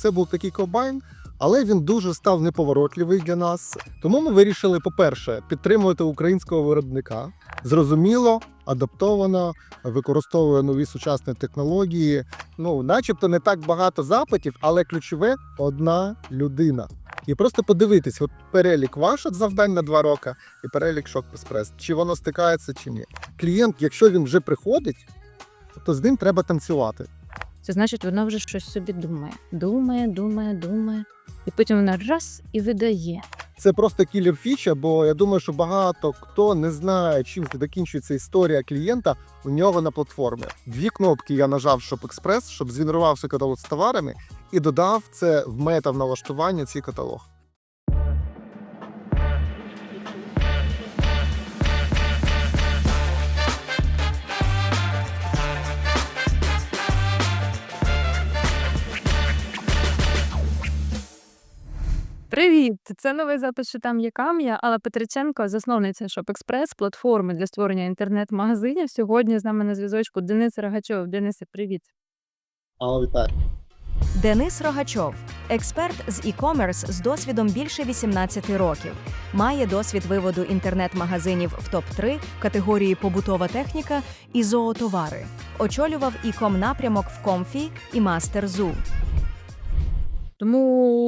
це був такий комбайн, але він дуже став неповоротливий для нас. Тому ми вирішили, по-перше, підтримувати українського виробника. Зрозуміло, адаптовано, використовує нові сучасні технології. Ну, начебто, не так багато запитів, але ключове одна людина. І просто подивитись, от перелік ваших завдань на два роки і перелік Шок Еспрес, чи воно стикається чи ні. Клієнт, якщо він вже приходить, то з ним треба танцювати. Це значить, вона вже щось собі думає. Думає, думає, думає. І потім вона раз і видає. Це просто кілер фіча, бо я думаю, що багато хто не знає, чим закінчується історія клієнта у нього на платформі. Дві кнопки я нажав Shop Express, щоб згенерувався каталог з товарами, і додав це в мета в налаштування цей каталог. Це новий запис «Що там є кам'я, Алла Петриченко, засновниця ShopExpress, платформи для створення інтернет-магазинів. Сьогодні з нами на зв'язочку Денис Рогачов. Денисе, привіт. А вітаю. Денис Рогачов, експерт з e-commerce з досвідом більше 18 років. Має досвід виводу інтернет-магазинів в топ-3 в категорії побутова техніка і зоотовари. Очолював e-com напрямок в Comfy і Master.Zoo. Тому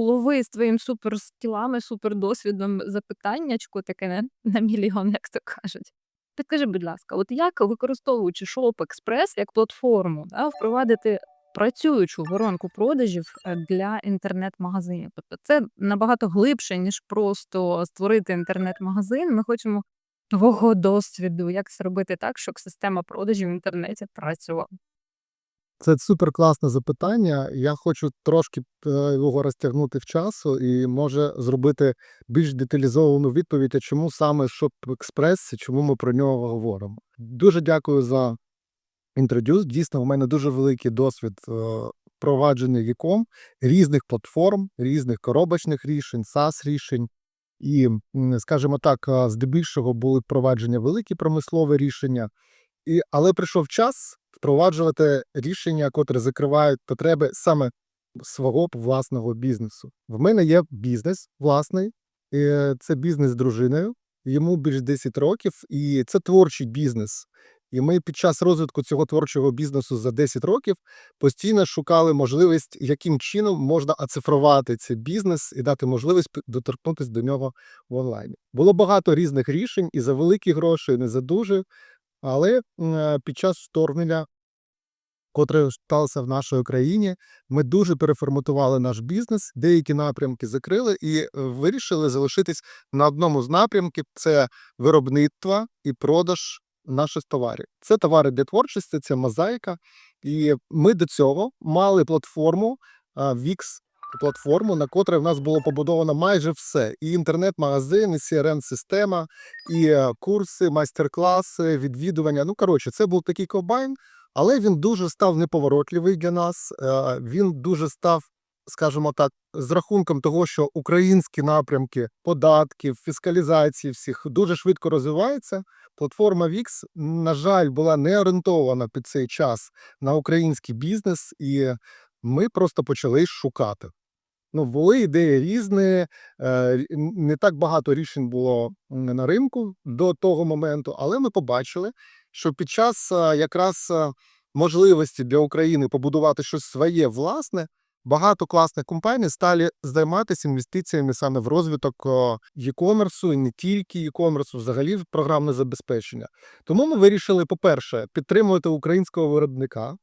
лови з твоїм суперскілами, супердосвідом запитаннячко таке на, на мільйон, як то кажуть. Підкажи, будь ласка, от як використовуючи ShopExpress як платформу, да, впровадити працюючу воронку продажів е, для інтернет-магазинів? Тобто це набагато глибше, ніж просто створити інтернет-магазин. Ми хочемо твого досвіду, як зробити так, щоб система продажів в інтернеті працювала. Це супер класне запитання. Я хочу трошки е, його розтягнути в часу і може зробити більш деталізовану відповідь, а чому саме Shop Express, чому ми про нього говоримо. Дуже дякую за інтродюс. Дійсно, у мене дуже великий досвід е, впровадження e-com, різних платформ, різних коробочних рішень, SaaS рішень. І, скажімо так, е, здебільшого були впровадження великі промислові рішення. І, але прийшов час впроваджувати рішення, котрі закривають потреби саме свого власного бізнесу. В мене є бізнес власний, і це бізнес з дружиною. Йому більш 10 років, і це творчий бізнес. І ми під час розвитку цього творчого бізнесу за 10 років постійно шукали можливість, яким чином можна оцифрувати цей бізнес і дати можливість доторкнутися до нього в онлайні. Було багато різних рішень і за великі гроші, і не за дуже. Але е, під час вторгнення, котре сталося в нашій країні, ми дуже переформатували наш бізнес, деякі напрямки закрили і е, вирішили залишитись на одному з напрямків: це виробництво і продаж наших товарів. Це товари для творчості, це мозаїка. І ми до цього мали платформу Wix, платформу, на котрій в нас було побудовано майже все: і інтернет-магазин, і CRM-система, і е, курси, майстер-класи, відвідування. Ну коротше, це був такий комбайн, але він дуже став неповоротливий для нас. е, Він дуже став, скажімо так, з рахунком того, що українські напрямки податків, фіскалізації всіх дуже швидко розвиваються. Платформа Wix, на жаль, була не орієнтована під цей час на український бізнес, і ми просто почали шукати. Ну, були ідеї різні, е, не так багато рішень було на ринку до того моменту, але ми побачили, що під час е, якраз е, можливості для України побудувати щось своє власне, багато класних компаній стали займатися інвестиціями саме в розвиток e-commerce, і не тільки e-commerce, взагалі в програмне забезпечення. Тому ми вирішили, по-перше, підтримувати українського виробника.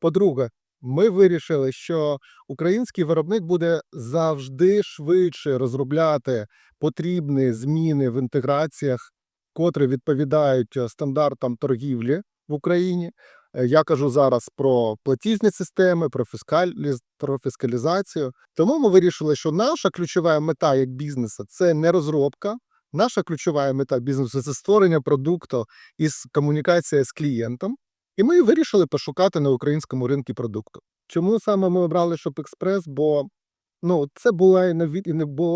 По-друге, ми вирішили, що український виробник буде завжди швидше розробляти потрібні зміни в інтеграціях, котрі відповідають е, стандартам торгівлі в Україні. Е, Я кажу зараз про платіжні системи, про, фіскаліз... про фіскалізацію. Тому ми вирішили, що наша ключова мета як бізнесу це не розробка. Наша ключова мета бізнесу це створення продукту із комунікація з клієнтом. І ми вирішили пошукати на українському ринку продукту. Чому саме ми обрали ShopExpress? Бо ну, це було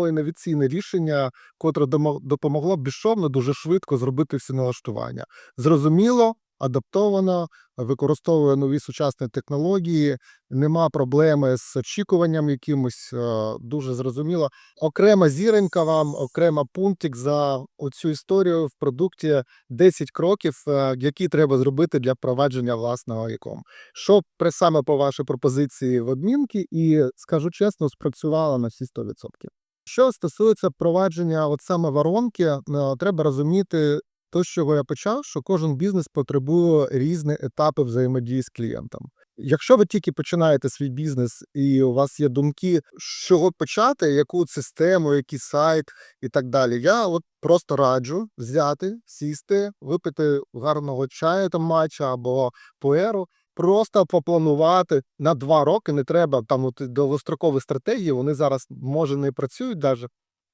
інноваційне рішення, котре допомогло безшовно дуже швидко зробити всі налаштування. Зрозуміло, адаптовано, використовує нові сучасні технології, нема проблеми з очікуванням якимось, е, дуже зрозуміло. Окрема зіронька вам, окрема пунктик за оцю історію в продукті 10 кроків, е, які треба зробити для впровадження власного e-com. Що саме по вашій пропозиції в адмінки, і скажу чесно, спрацювало на всі 100%. Що стосується впровадження от саме воронки, е, треба розуміти то, з чого я почав, що кожен бізнес потребує різні етапи взаємодії з клієнтом. Якщо ви тільки починаєте свій бізнес і у вас є думки, з чого почати, яку систему, який сайт і так далі, я от просто раджу взяти, сісти, випити гарного чаю там матча або пуеру, просто попланувати на два роки. Не треба там от довгострокові стратегії. Вони зараз може не працюють навіть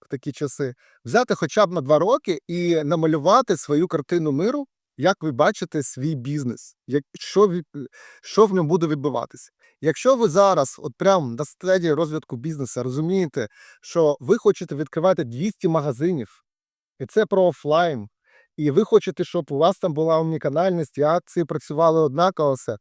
такі часи. Взяти хоча б на два роки і намалювати свою картину миру, як ви бачите свій бізнес, як що що в ньому буде відбуватися. Якщо ви зараз, от прям на стадії розвитку бізнесу, розумієте, що ви хочете відкривати 200 магазинів, і це про офлайн, і ви хочете, щоб у вас там була унікальність, і акції працювали однаково все.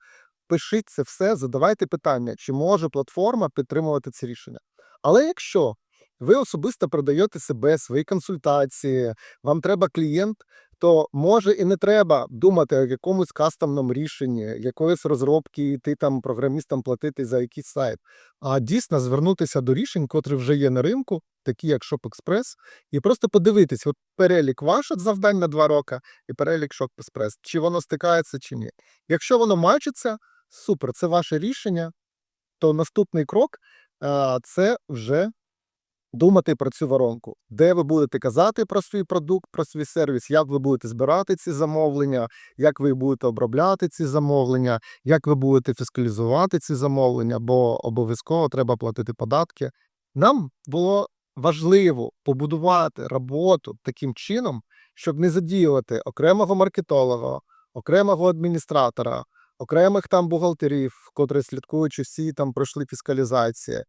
Пишіть це все, задавайте питання, чи може платформа підтримувати це рішення. Але якщо ви особисто продаєте себе, свої консультації, вам треба клієнт, то може і не треба думати о якомусь кастомному рішенні, якоїсь розробки, йти там програмістам платити за якийсь сайт, а дійсно звернутися до рішень, котрі вже є на ринку, такі як ShopExpress, і просто подивитись, от перелік ваших завдань на два роки і перелік ShopExpress, чи воно стикається, чи ні. Якщо воно мачиться, супер, це ваше рішення, то наступний крок це вже думати про цю воронку, де ви будете казати про свій продукт, про свій сервіс, як ви будете збирати ці замовлення, як ви будете обробляти ці замовлення, як ви будете фіскалізувати ці замовлення, бо обов'язково треба платити податки. Нам було важливо побудувати роботу таким чином, щоб не задіювати окремого маркетолога, окремого адміністратора, окремих там бухгалтерів, котрі слідкують, чи всі там пройшли фіскалізації,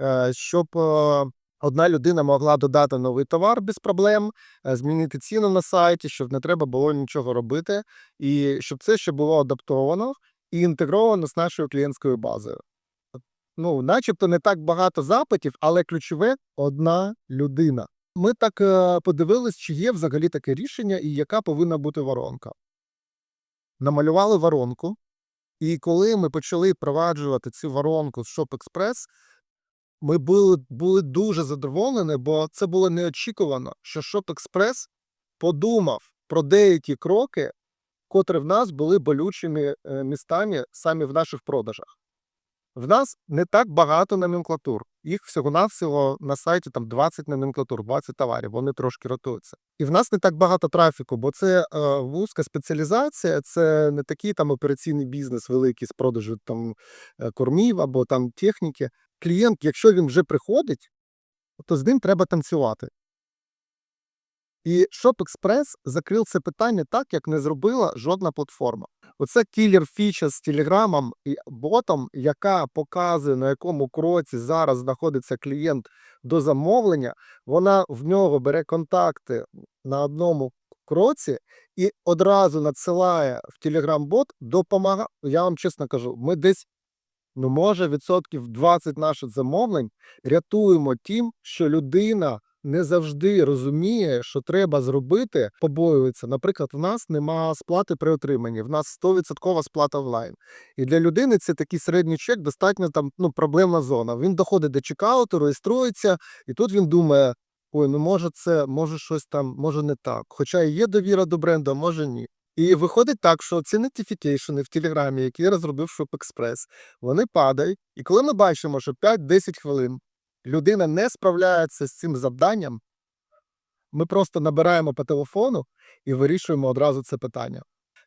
е, щоб е, одна людина могла додати новий товар без проблем, е, змінити ціну на сайті, щоб не треба було нічого робити, і щоб це ще було адаптовано і інтегровано з нашою клієнтською базою. Ну, начебто не так багато запитів, але ключове одна людина. Ми так е, подивились, чи є взагалі таке рішення і яка повинна бути воронка. Намалювали воронку, і коли ми почали впроваджувати цю воронку з ShopExpress, ми були, були дуже задоволені, бо це було неочікувано, що ShopExpress подумав про деякі кроки, котрі в нас були болючими е, містами саме в наших продажах. В нас не так багато номенклатур. Їх всього-навсього на сайті там 20 номенклатур, 20 товарів, вони трошки ротуються. І в нас не так багато трафіку, бо це е, вузька спеціалізація, це не такий там операційний бізнес великий з продажу там е, кормів або там техніки. Клієнт, якщо він вже приходить, то з ним треба танцювати. І ShopExpress закрив це питання так, як не зробила жодна платформа. Оце кілер фіча з телеграмом і ботом, яка показує, на якому кроці зараз знаходиться клієнт до замовлення. Вона в нього бере контакти на одному кроці і одразу надсилає в телеграм-бот, допомагає. Я вам чесно кажу, ми десь, ну може, відсотків 20 наших замовлень рятуємо тим, що людина не завжди розуміє, що треба зробити, побоюється. Наприклад, в нас нема сплати при отриманні, в нас 100% сплата онлайн. І для людини це такий середній чек, достатньо там ну, проблемна зона. Він доходить до чекауту, реєструється, і тут він думає: ой, ну може, це може щось там, може не так. Хоча є довіра до бренду, а може ні. І виходить так, що ці нотифікейшени в Телеграмі, які я розробив ShopExpress, вони падають. І коли ми бачимо, що 5-10 хвилин людина не справляється з цим завданням, ми просто набираємо по телефону і вирішуємо одразу це питання.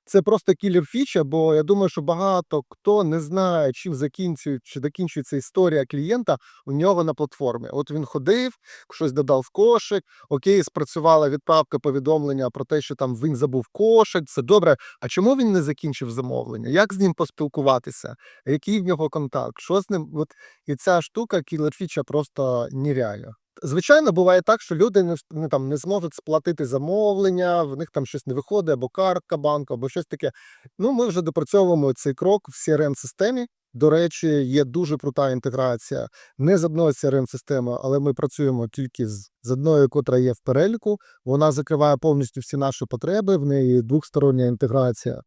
Це просто кілер фіча, бо я думаю, що багато хто не знає, чим закінчує, чи закінчується історія клієнта у нього на платформі. От він ходив, щось додав в кошик, окей, спрацювала відправка повідомлення про те, що там він забув кошик, це добре. А чому він не закінчив замовлення? Як з ним поспілкуватися? Який в нього контакт? Що з ним? От і ця штука кілер фіча просто нереальна. Звичайно, буває так, що люди не, не, там, не зможуть сплатити замовлення, в них там щось не виходить, або картка банку, або щось таке. Ну, ми вже допрацьовуємо цей крок в CRM-системі. До речі, є дуже крута інтеграція не з одної CRM-системи, але ми працюємо тільки з, з одною, котра є в переліку. Вона закриває повністю всі наші потреби. В неї двохстороння інтеграція е,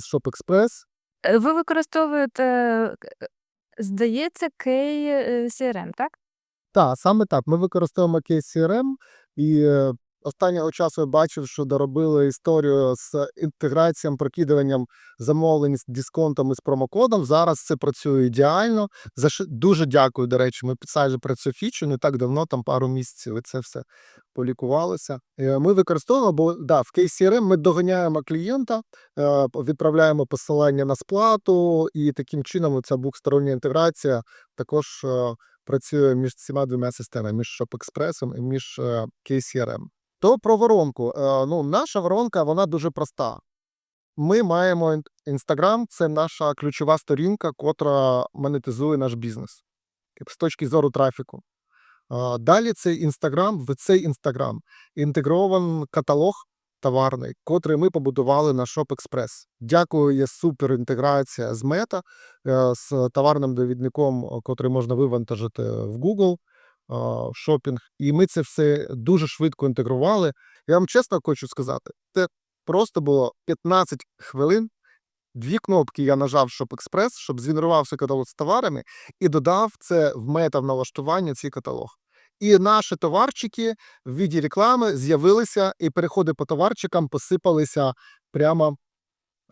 з ShopExpress. Е, Ви використовуєте, е, здається, KCRM, так? Так, саме так. Ми використовуємо кейс CRM, і е, останнього часу я бачив, що доробили історію з інтеграцією, прокидуванням замовлень з дисконтом і з промокодом. Зараз це працює ідеально. За що дуже дякую. До речі, ми підсаджі про цю фічу не так давно, там пару місяців, і це все полікувалося. Е, Ми використовуємо, бо да, в кейс CRM ми доганяємо клієнта, е, відправляємо посилання на сплату, і таким чином ця двохстороння інтеграція також. Працює між цими двома системами, між ShopExpress і між е, KCRM. То про воронку. Е, Ну, наша воронка вона дуже проста. Ми маємо Інстаграм, це наша ключова сторінка, котра монетизує наш бізнес з точки зору трафіку. Е, Далі цей Інстаграм, в цей Інстаграм інтегрований каталог товарний, котрий ми побудували на ShopExpress. Дякую, є супер інтеграція з Мета, е, з товарним довідником, о, котрий можна вивантажити в Google е, шопінг. І ми це все дуже швидко інтегрували. Я вам чесно хочу сказати, це просто було 15 хвилин. Дві кнопки я нажав ShopExpress, щоб згенерувався каталог з товарами, і додав це в мета в налаштування цей каталог. І наші товарчики в віді реклами з'явилися, і переходи по товарчикам посипалися прямо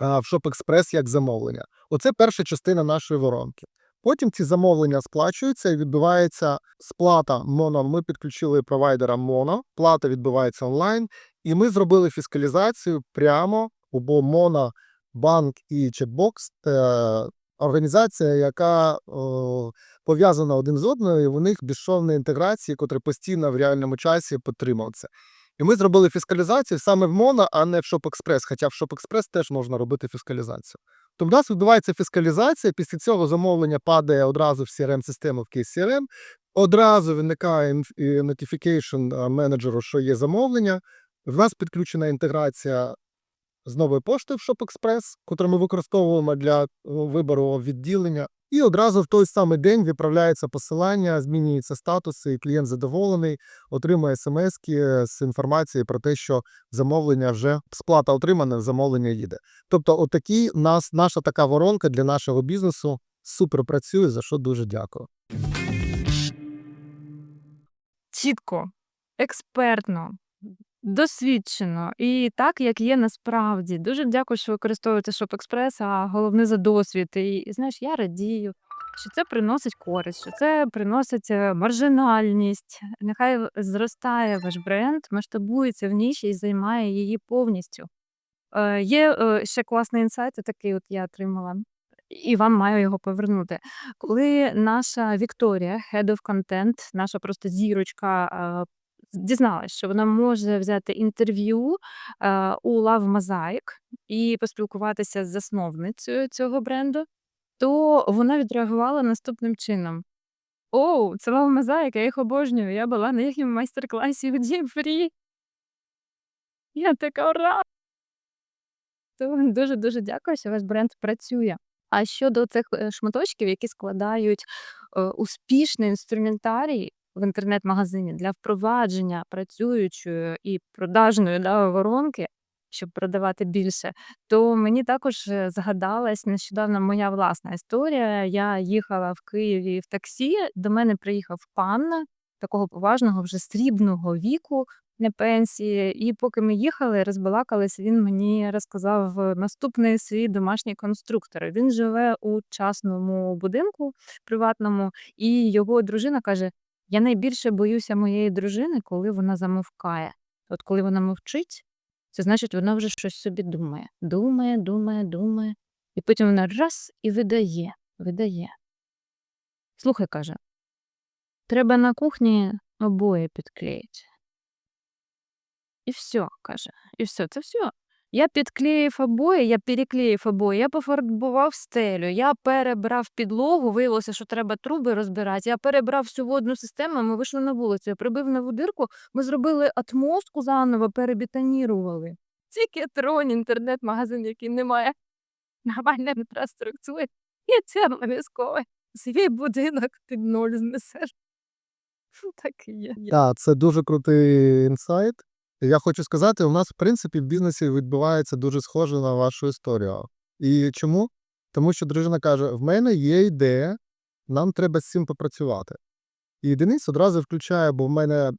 в ShopExpress як замовлення. Оце перша частина нашої воронки. Потім ці замовлення сплачуються і відбувається сплата моно. Ми підключили провайдера моно, плата відбувається онлайн, і ми зробили фіскалізацію прямо бо моно, банк і чекбокс це організація, яка пов'язана один з одною, і у них безшовна інтеграція, котра постійно в реальному часі підтримується. І ми зробили фіскалізацію саме в Моно, а не в ShopExpress, хоча в ShopExpress теж можна робити фіскалізацію. Тобто в нас відбувається фіскалізація, після цього замовлення падає одразу в CRM-систему в кейс CRM, одразу виникає notification менеджеру, що є замовлення. В нас підключена інтеграція з нової пошти в ShopExpress, яку ми використовуємо для вибору відділення. І одразу в той самий день відправляється посилання, змінюються статуси, і клієнт задоволений, отримує смс з інформацією про те, що замовлення вже сплата отримана, замовлення їде. Тобто, отакі нас, наша така воронка для нашого бізнесу супер працює, за що дуже дякую. Чітко, експертно, досвідчено і так, як є насправді. Дуже дякую, що використовуєте ShopExpress, а головне за досвід. І, і знаєш, я радію, що це приносить користь, що це приносить е, маржинальність. Нехай зростає ваш бренд, масштабується в ніші і займає її повністю. Е, є е, ще класний інсайт, такий от я отримала. І вам маю його повернути. Коли наша Вікторія, Head of Content, наша просто зірочка, е, дізналась, що вона може взяти інтерв'ю е, у Love Mosaic і поспілкуватися з засновницею цього бренду, то вона відреагувала наступним чином: Оу, це Love Mosaic, я їх обожнюю. Я була на їхньому майстер-класі від Джефрі. Я така ура! Дуже дуже дякую, що ваш бренд працює. А щодо цих е, шматочків, які складають е, успішний інструментарій в інтернет-магазині для впровадження працюючої і продажної да, воронки, щоб продавати більше, то мені також е, згадалась нещодавно моя власна історія. Я їхала в Києві в таксі. До мене приїхав пан такого поважного, вже срібного віку, не пенсії. І поки ми їхали, розбалакались, він мені розказав е, наступний свій домашній конструктор. Він живе у частному будинку приватному, і його дружина каже: Я найбільше боюся моєї дружини, коли вона замовкає. От коли вона мовчить, це значить, вона вже щось собі думає. Думає, думає, думає. І потім вона раз і видає, видає. Слухай, каже, треба на кухні обоє підклеїти. І все, каже, і все, це все. Я підклеїв обої, я переклеїв обої, я пофарбував стелю, я перебрав підлогу, виявилося, що треба труби розбирати. Я перебрав всю водну систему, ми вийшли на вулицю, я прибив нову дирку, ми зробили атмостку заново, перебетонірували. Тільки тронь, інтернет-магазин, який не має нормальної інфраструктури, і це обов'язково. Свій будинок під ноль знесеш. Так і є. Так, це дуже крутий інсайт. Я хочу сказати, у нас, в принципі, в бізнесі відбувається дуже схоже на вашу історію. І чому? Тому що дружина каже: в мене є ідея, нам треба з цим попрацювати. І Денис одразу включає, бо в мене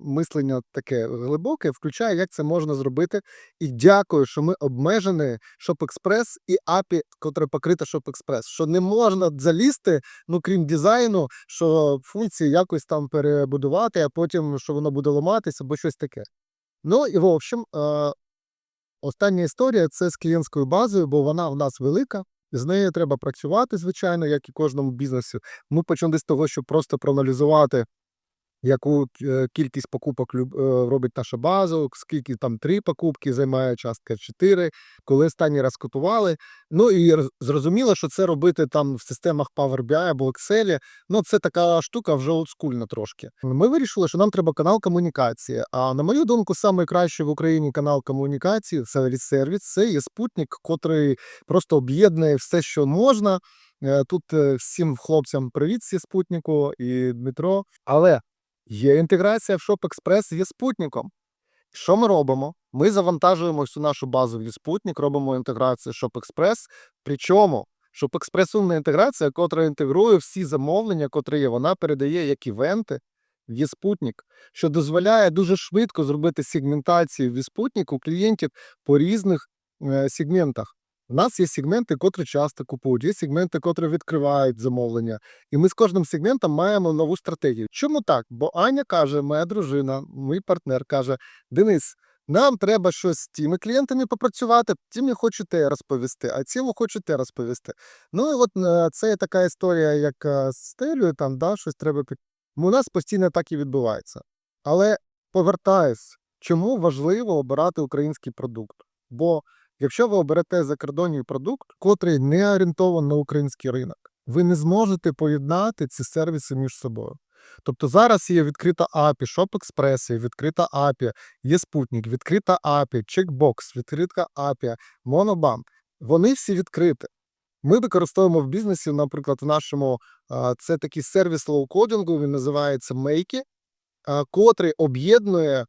мислення таке глибоке, включає, як це можна зробити. І дякую, що ми обмежені ShopExpress і API, котре покрита ShopExpress, що не можна залізти, ну крім дизайну, що функції якось там перебудувати, а потім що воно буде ламатися або щось таке. Ну і в общем, е, остання історія це з клієнтською базою, бо вона в нас велика. З нею треба працювати, звичайно, як і кожному бізнесу. Ми почнемо з того, щоб просто проаналізувати, яку е, кількість покупок е, робить наша база, скільки там три покупки займає частка, чотири, коли останній раз купували. Ну і зрозуміло, що це робити там в системах Power BI або Excel. Ну, це така штука вже олдскульна трошки. Ми вирішили, що нам треба канал комунікації. А на мою думку, найкращий в Україні канал комунікації це сервіс. Це є спутник, котрий просто об'єднує все, що можна. Е, Тут всім хлопцям привіт зі спутнику і Дмитро. Але є інтеграція в ShopExpress зі спутником. Що ми робимо? Ми завантажуємо всю нашу базу в спутник, робимо інтеграцію ShopExpress. Причому ShopExpress інтеграція, котра інтегрує всі замовлення, котрі є. Вона передає як івенти в Єспутник, що дозволяє дуже швидко зробити сегментацію в Єспутник у клієнтів по різних е, сегментах. У нас є сегменти, котрі часто купують, є сегменти, котрі відкривають замовлення. І ми з кожним сегментом маємо нову стратегію. Чому так? Бо Аня каже, моя дружина, мій партнер каже: Денис, нам треба щось з тими клієнтами попрацювати, ті мені хочу те розповісти, а цьому хочу те розповісти. Ну і от е, це є така історія, як е, з стелею, там да, щось треба. У нас постійно так і відбувається. Але повертаюсь, чому важливо обирати український продукт? Бо якщо ви оберете закордонний продукт, котрий не орієнтований на український ринок, ви не зможете поєднати ці сервіси між собою. Тобто зараз є відкрита API, ShopExpress, відкрита API, є Спутник, відкрита API, Checkbox, відкрита API, Monobank. Вони всі відкриті. Ми використовуємо в бізнесі, наприклад, в нашому це такий сервіс лоу-кодингу, він називається Make, котрий об'єднує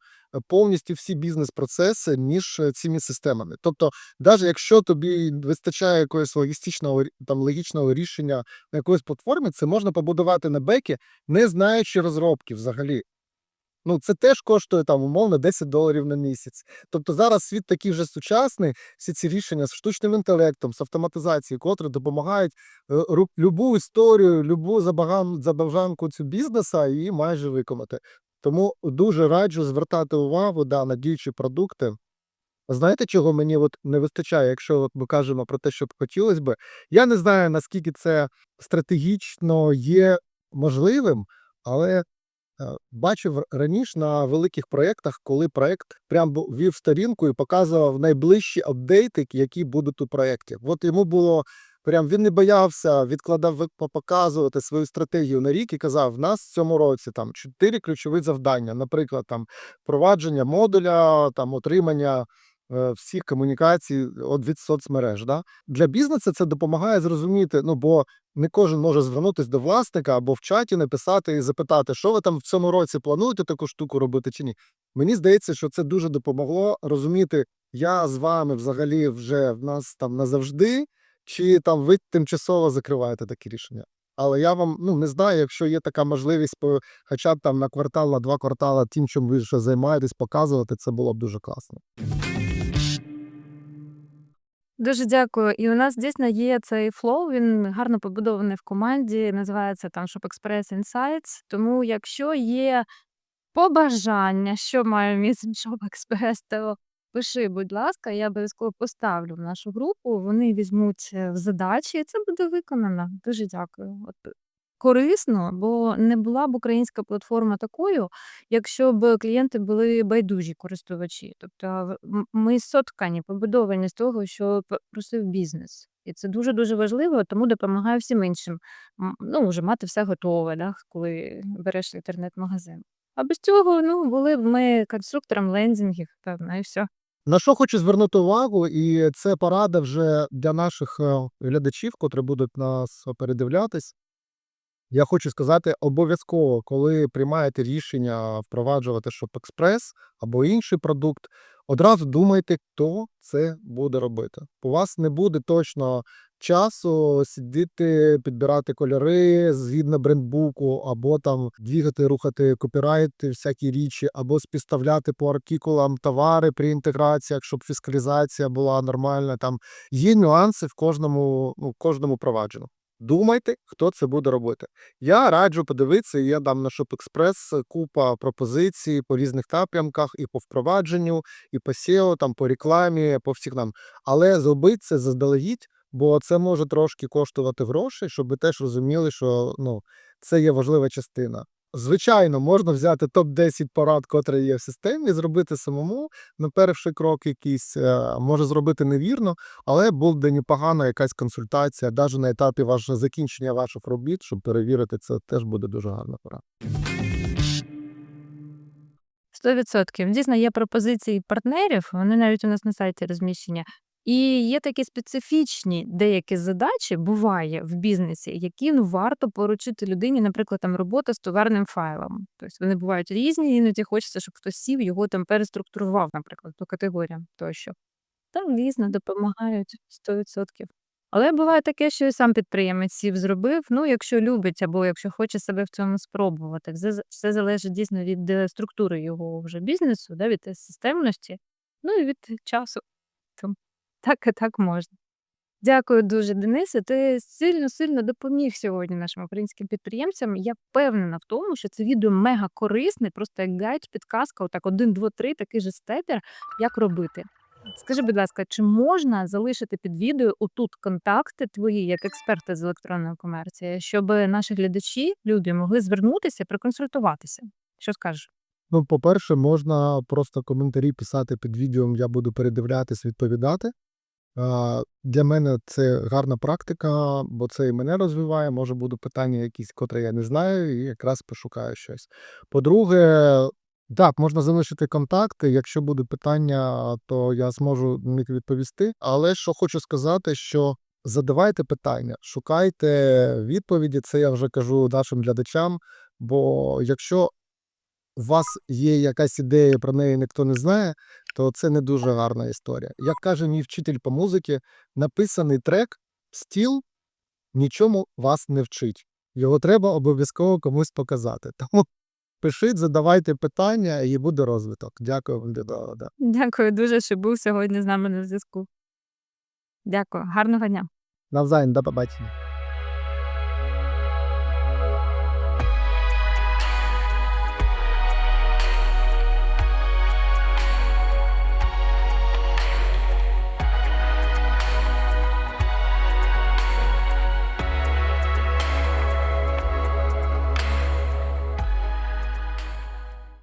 повністю всі бізнес-процеси між е, цими системами. Тобто, навіть якщо тобі вистачає якогось логістичного там логічного рішення на якоїсь платформі, це можна побудувати на бекі, не знаючи розробки взагалі. Ну, це теж коштує там умовно 10 доларів на місяць. Тобто зараз світ такий вже сучасний, всі ці рішення з штучним інтелектом, з автоматизацією, котрі допомагають е, любу історію, любу забаган, забажанку цю бізнеса її майже виконати. Тому дуже раджу звертати увагу да, на діючі продукти. Знаєте, чого мені от не вистачає, якщо от ми кажемо про те, що б хотілося би. Я не знаю, наскільки це стратегічно є можливим, але е, бачив раніше на великих проєктах, коли проєкт прям вів сторінку і показував найближчі апдейти, які будуть у проєкті. От йому було прям він не боявся, відкладав показувати свою стратегію на рік і казав: в нас в цьому році там чотири ключові завдання, наприклад, там впровадження модуля, там отримання е, всіх комунікацій від соцмереж. Да? Для бізнесу це допомагає зрозуміти, ну бо не кожен може звернутися до власника або в чаті написати і запитати, що ви там в цьому році плануєте таку штуку робити чи ні. Мені здається, що це дуже допомогло розуміти, я з вами взагалі вже в нас там назавжди, чи там ви тимчасово закриваєте такі рішення. Але я вам ну не знаю, якщо є така можливість, хоча б там на квартал, на два квартали тим, чим ви ще займаєтесь, показувати, це було б дуже класно. Дуже дякую. І у нас дійсно є цей флоу, він гарно побудований в команді, називається там ShopExpress Insights. Тому якщо є побажання, що має місце ShopExpress, то пиши, будь ласка, я обов'язково поставлю в нашу групу, вони візьмуть е, в задачі, і це буде виконано. Дуже дякую. От корисно, бо не була б українська платформа такою, якщо б клієнти були байдужі користувачі. Тобто ми соткані, побудовані з того, що просив бізнес. І це дуже дуже важливо, тому допомагаю всім іншим. Ну, вже мати все готове, да, коли береш інтернет-магазин. А без цього ну, були б ми конструктором лендінгів, певно, і все. На що хочу звернути увагу, і це порада вже для наших е, глядачів, котрі будуть нас передивлятись. Я хочу сказати, обов'язково, коли приймаєте рішення впроваджувати ShopExpress або інший продукт, одразу думайте, хто це буде робити. У вас не буде точно часу сидіти, підбирати кольори згідно брендбуку, або там двігати, рухати копірайт, всякі річі, або співставляти по артикулам товари при інтеграціях, щоб фіскалізація була нормальна. Там є нюанси в кожному, ну, кожному провадженні. Думайте, хто це буде робити. Я раджу подивитися, є там на ShopExpress купа пропозицій по різних напрямках, і по впровадженню, і по SEO, там по рекламі, по всіх нам. Але зробіть це заздалегідь, бо це може трошки коштувати грошей, щоб ви теж розуміли, що ну, це є важлива частина. Звичайно, можна взяти топ-10 порад, котрі є в системі, зробити самому на перший крок якийсь, е, може зробити невірно, але буде непогана якась консультація, навіть на етапі вашого закінчення ваших робіт, щоб перевірити це, теж буде дуже гарна порада. 100%. Дійсно, є пропозиції партнерів, вони навіть у нас на сайті розміщення. І є такі специфічні деякі задачі, буває в бізнесі, які ну, варто поручити людині, наприклад, там робота з товарним файлом. Тобто вони бувають різні, іноді хочеться, щоб хтось сів, його там переструктурував, наприклад, по категоріям тощо. Так, дійсно, допомагають 100%. Але буває таке, що і сам підприємець сів зробив. Ну, якщо любить або якщо хоче себе в цьому спробувати. Все, все залежить дійсно від е, структури його вже бізнесу, да, від системності, ну і від часу. Так і так можна. Дякую дуже, Денисе. Ти сильно сильно допоміг сьогодні нашим українським підприємцям. Я впевнена в тому, що це відео мега корисне, просто як гайд, підказка, отак один, два, три, такий же степер, як робити. Скажи, будь ласка, чи можна залишити під відео отут контакти твої як експерта з електронної комерції, щоб наші глядачі, люди могли звернутися, проконсультуватися? Що скажеш? Ну, по-перше, можна просто коментарі писати під відео, я буду передивлятись, відповідати. Для мене це гарна практика, бо це і мене розвиває. Може, будуть питання якісь, котрі я не знаю, і якраз пошукаю щось. По-друге, так, можна залишити контакти. Якщо будуть питання, то я зможу на них відповісти. Але що хочу сказати, що задавайте питання, шукайте відповіді. Це я вже кажу нашим глядачам. Бо якщо у вас є якась ідея, про неї ніхто не знає, то це не дуже гарна історія. Як каже мій вчитель по музиці, написаний трек, стіл нічому вас не вчить. Його треба обов'язково комусь показати. Тому пишіть, задавайте питання, і буде розвиток. Дякую вам, Людмила, да. Дякую дуже, що був сьогодні з нами на зв'язку. Дякую, гарного дня. Навзаєм, до побачення.